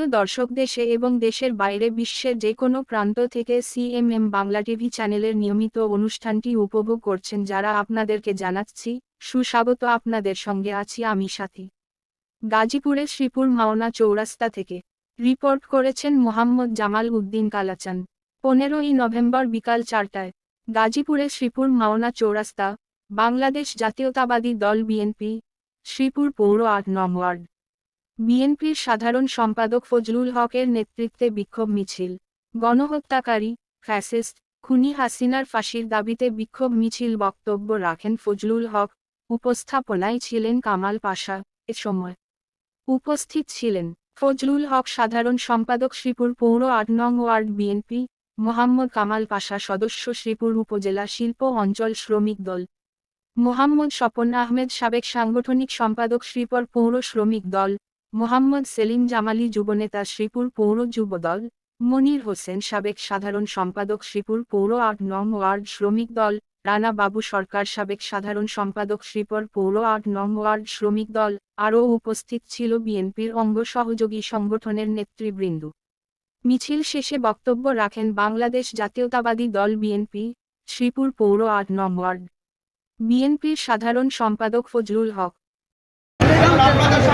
প্রিয় দর্শক দেশে এবং দেশের বাইরে বিশ্বের যে কোনো প্রান্ত থেকে সিএমএম বাংলা টিভি চ্যানেলের নিয়মিত অনুষ্ঠানটি উপভোগ করছেন যারা আপনাদেরকে জানাচ্ছি, সুস্বাগত আপনাদের সঙ্গে আছি আমি সাথী। গাজীপুরের শ্রীপুর মাওনা চৌরাস্তা থেকে। রিপোর্ট করেছেন মোহাম্মদ জামাল উদ্দিন কালাচান। পনেরোই নভেম্বর বিকাল চারটায়। গাজীপুরে শ্রীপুর মাওনা চৌরাস্তা। বাংলাদেশ জাতীয়তাবাদী দল বিএনপি। শ্রীপুর পৌর আট নং ওয়ার্ড। বিএনপির সাধারণ সম্পাদক ফজলুল হকের নেতৃত্বে বিক্ষোভ মিছিল। গণহত্যাকারী, ফ্যাসিস্ট খুনি হাসিনার ফাঁসির দাবিতে বিক্ষোভ মিছিল বক্তব্য রাখেন ফজলুল হক। উপস্থাপনায় ছিলেন কামাল পাশা। এ সময় উপস্থিত ছিলেন ফজলুল হক সাধারণ সম্পাদক শ্রীপুর পৌর আট নং ওয়ার্ড বিএনপি, মোহাম্মদ কামাল পাশা সদস্য শ্রীপুর উপজেলা শিল্প অঞ্চল শ্রমিক দল। মোহাম্মদ স্বপন আহমেদ সাবেক সাংগঠনিক সম্পাদক শ্রীপুর পৌর শ্রমিক দল। মোহাম্মদ সেলিম জামালি যুবনেতা শ্রীপুর পৌর যুবদল, মনির হোসেন সাবেক সাধারণ সম্পাদক শ্রীপুর পৌর আট নং ওয়ার্ড শ্রমিক দল, রানা বাবু সরকার সাবেক সাধারণ সম্পাদক শ্রীপুর পৌর আট নং ওয়ার্ড শ্রমিক দল, আরও উপস্থিত ছিল বিএনপির অঙ্গ সহযোগী সংগঠনের নেতৃবৃন্দ। মিছিল শেষে বক্তব্য রাখেন বাংলাদেশ জাতীয়তাবাদী দল বিএনপি, শ্রীপুর পৌর আট নং ওয়ার্ড। বিএনপির সাধারণ সম্পাদক ফজলুল হক বাংলাদেশ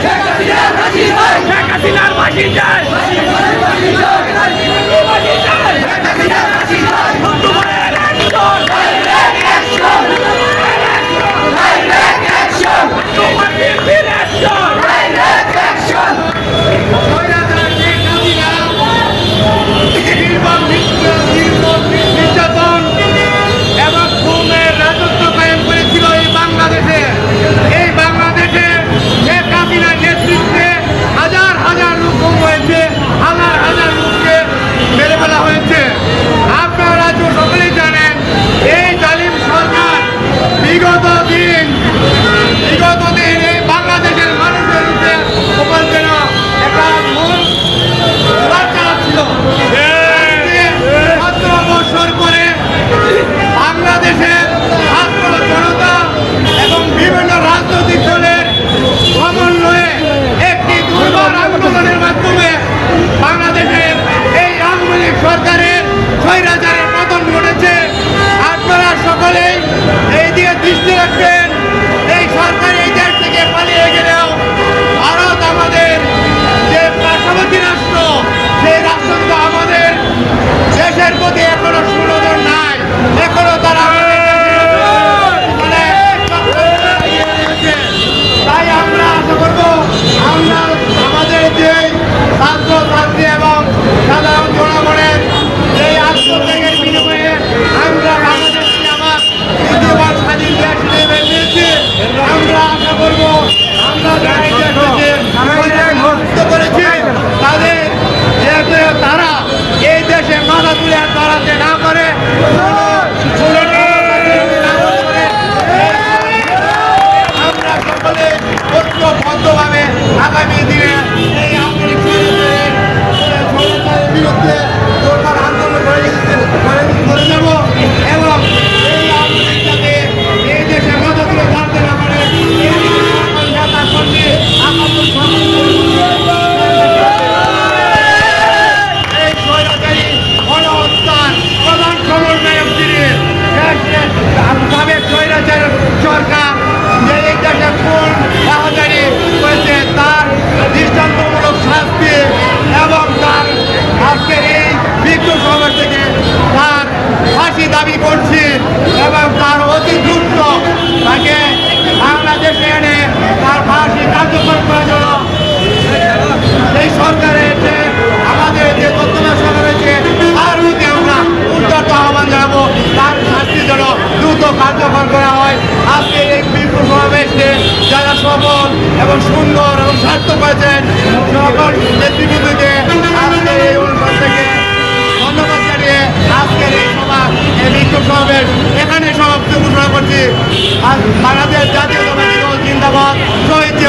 শেখ হাসিনার যায়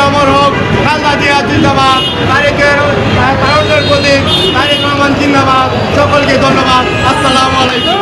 অমর হোক, খালদা জিয়া জিন্দাবাদ। তারেকের আনন্দের প্রতীক তারেক রহমান জিন্দাবাদ। সকলকে ধন্যবাদ। আসসালামু আলাইকুম।